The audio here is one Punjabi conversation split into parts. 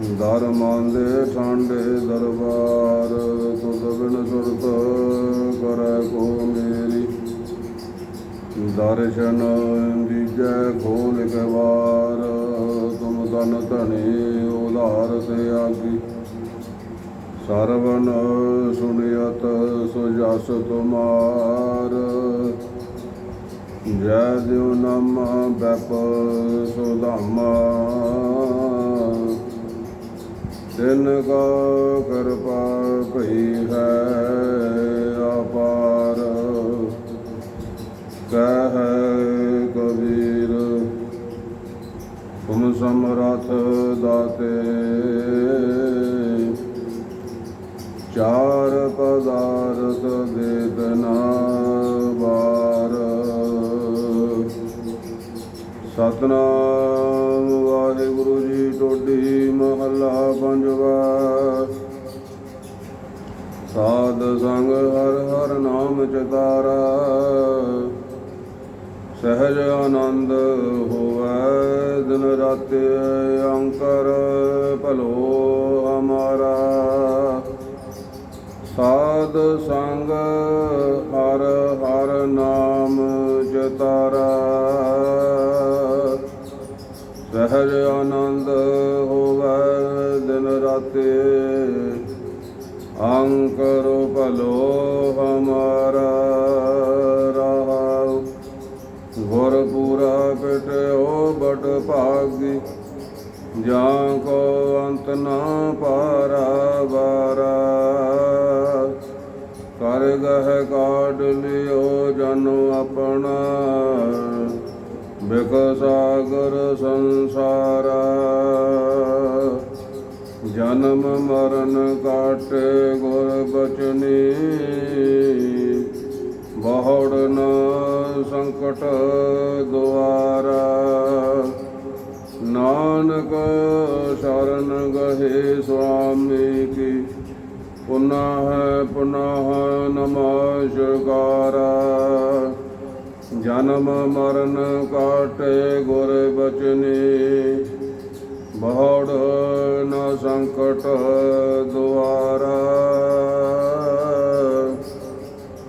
ਦਰ ਮੰਦੇ ਠਾਂਡੇ ਦਰਬਾਰ ਤੁਧ ਬਿਨ ਸੁਰਤ ਕਰੈ ਕੋ ਮੇਰੀ। ਦਰਸ਼ਨ ਦੀਜੈ ਖੋਲ ਕੇ ਤੁਮ ਤਨ ਧਣੀ ਉਧਾਰ ਤੇ ਆਗੀ। ਸਰਵਨ ਸੁਨਿਯਤ ਸੁਜਸ ਤੁਮਾਰ, ਜੈ ਦਿਉ ਨਮ ਬੈਪ ਸੁਧਾਮਾ। ਤਿਨ ਕਾ ਕਿਰਪਾ ਭਈ ਹੈ ਅਪਾਰ। ਕਹਿ ਕਬੀਰ ਤੁਮ ਸਮਰਥ ਦਾਤੇ। ਚਾਰ ਪਦਾਰਥ ਦੇਦਨਾ ਸਤਨਾਮ ਵਾਹਿਗੁਰੂ ਜੀ ਟੋਡੀ ਮਹੱਲਾ ਪੰਜਵਾ। ਸਾਧ ਸੰਗ ਹਰ ਹਰ ਨਾਮ ਚਤਾਰਾ। ਸਹਿਜ ਆਨੰਦ ਹੋਵੇ ਦਿਨ ਰਾਤ ਅੰਕਰ ਭਲੋ ਹਮਾਰਾ ਸਾਧ ਸੰਗ ਹਰ ਹਰ ਨਾਮ ਜਤਾਰਾ ਸਹਿਜ ਆਨੰਦ ਹੋਵੇ ਦਿਨ ਰਾਤੇ। ਅੰਕਰ ਭਲੋ ਹਮਾਰਾ ਰਹਾਉ। ਗੁਰ ਪੂਰਾ ਪਟਿਓ ਬਟ ਭਾਗੀ। ਜਾਂ ਕੋ ਅੰਤ ਨਾ ਪਾਰਾ ਬਾਰਾ ਕਰ ਗਹਿ ਕਾਢ ਲਿਓ ਜਨ ਆਪਣਾ। ਬਿਕ ਸਾਗਰ ਸੰਸਾਰਾ, ਜਨਮ ਮਰਨ ਕਾਟੇ ਗੁਰ ਬਚਨੀ, ਬਹੁੜ ਨ ਸੰਕਟ ਦੁਆਰਾ। ਨਾਨਕ ਸ਼ਰਨ ਗਏ ਸੁਆਮੀ ਕੀ ਪੁਨః ਪੁਨః ਨਮਸਕਾਰਾ ਜਨਮ ਮਰਨ ਕਾਟੇ ਗੁਰ ਬਚਨੀ। ਬਹੁੜ ਨ ਸੰਕਟ ਦੁਆਰਾ।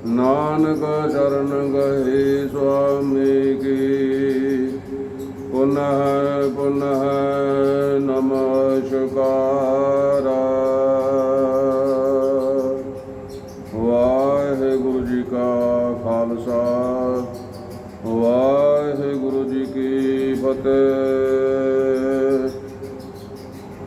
ਨਾਨਕ ਸ਼ਰਨ ਗਏ ਸੁਆਮੀ ਕੀ। ਪੁਨః ਪੁਨః ਨਮਸਕਾਰਾ। ਸਹਿ ਗੁਰੂ ਜੀ ਕੀ ਫਤਿਹ।